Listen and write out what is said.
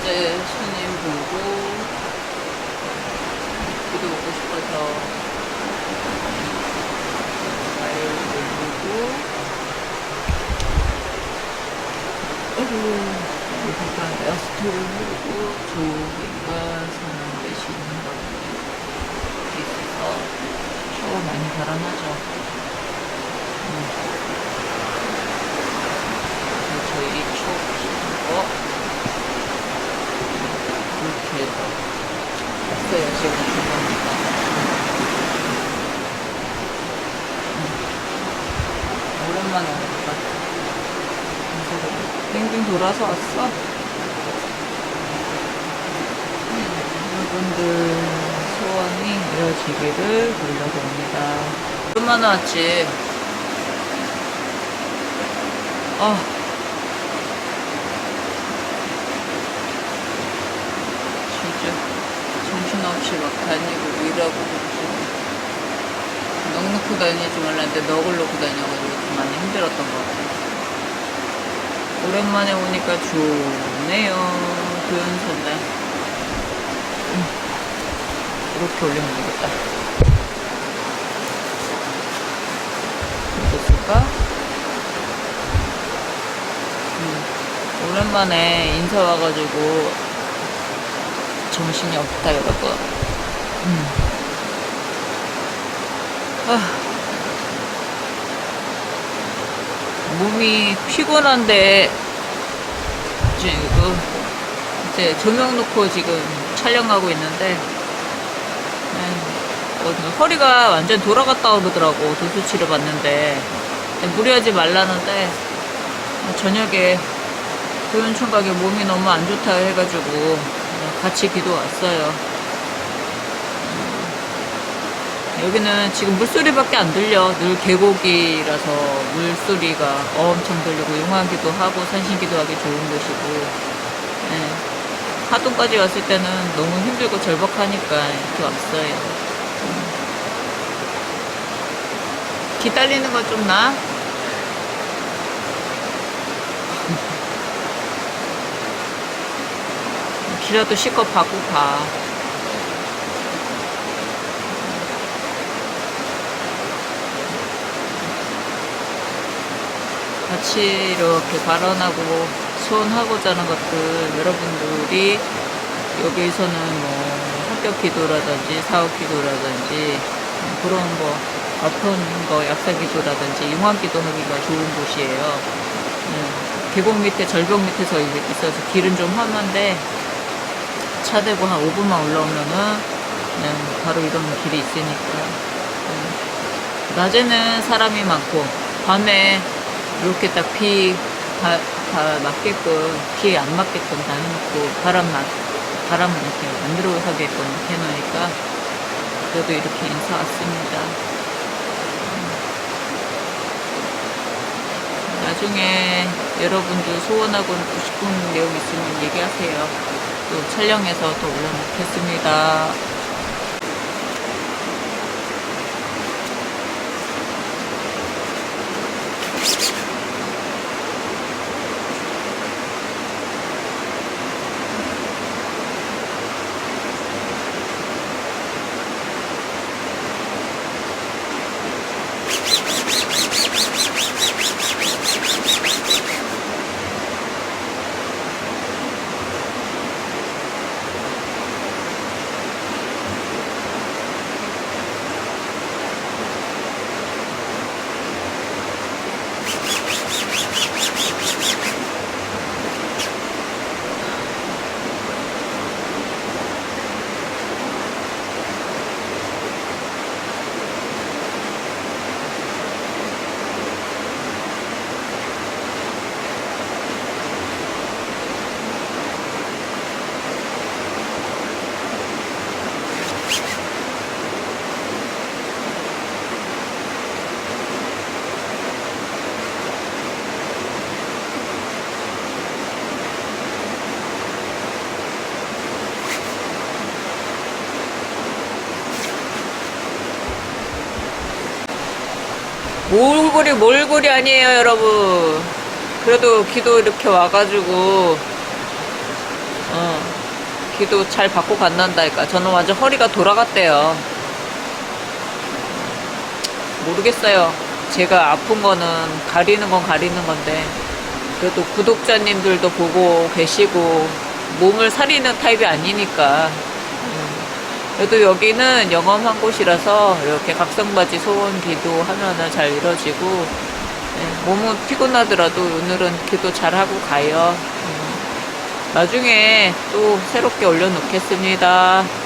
스님 보고 기도 먹고 싶어서 과일 보고. 아이고 여기가 야스토를 보고 저기가 사는 대신 있어서 초 많이 달아나죠 음. 그래서 저희 초 키는 거 이렇게 해서 왔어요 지금. 오랜만에 오니까 빙빙 돌아서 왔어. 여러분들 소원이 이루어지기를 빌려봅니다. 오랜만에 왔지? 아 정신없이 막 다니고 일하고 그러고 넋 놓고 다니지 말랐는데 넋을 놓고 다녀가지고 좀 많이 힘들었던 것 같아요. 오랜만에 오니까 좋네요. 도연선날. 음, 이렇게 올리면 되겠다. 됐을까? 음, 오랜만에 인사 와가지고 정신이 없다, 여러분. 음. 아. 몸이 피곤한데 지금 이제 조명 놓고 지금 촬영하고 있는데 어, 허리가 완전 돌아갔다 그러더라고 도수치를 봤는데 무리하지 말라는데 저녁에 교연 총각이 몸이 너무 안 좋다 해가지고 같이 기도 왔어요. 여기는 지금 물소리밖에 안 들려. 늘 계곡이라서 물소리가 엄청 들리고 용하기도 하고 산신기도 하기 좋은 곳이고. 예. 하동까지 왔을 때는 너무 힘들고 절박하니까 이렇게 왔어요. 음. 기다리는 건 좀 나? 길라도 실컷 받고 가. 같이 이렇게 발언하고 소원하고자 하는 것들 여러분들이 여기서는 뭐 합격 기도라든지 사업 기도라든지 그런 뭐 아픈 거 약사 기도라든지 용암 기도하기가 좋은 곳이에요. 음, 계곡 밑에 절벽 밑에서 있어서 길은 좀 험한데 차 대고 한 5분만 올라오면은 그냥 바로 이런 길이 있으니까. 음, 낮에는 사람이 많고 밤에 이렇게 딱비 다, 다 맞게끔 비에 안 맞게끔 다 해놓고 바람 맞 바람 이렇게 안 들어가게끔 해놓으니까 그래도 이렇게 인사 왔습니다. 음. 나중에 여러분들 소원하고 싶은 내용 있으면 얘기하세요. 또 촬영해서 또 올려놓겠습니다. 몰골이 몰골이 아니에요 여러분 그래도 기도 이렇게 와가지고 어 기도 잘 받고 간단다니까. 저는 완전 허리가 돌아갔대요. 모르겠어요. 제가 아픈 거는 가리는 건 가리는 건데, 그래도 구독자님들도 보고 계시고, 몸을 사리는 타입이 아니니까. 음, 그래도 여기는 영험한 곳이라서 이렇게 각성바지 소원 기도하면은 잘 이뤄지고, 네, 몸은 피곤하더라도 오늘은 기도 잘 하고 가요. 음, 나중에 또 새롭게 올려놓겠습니다.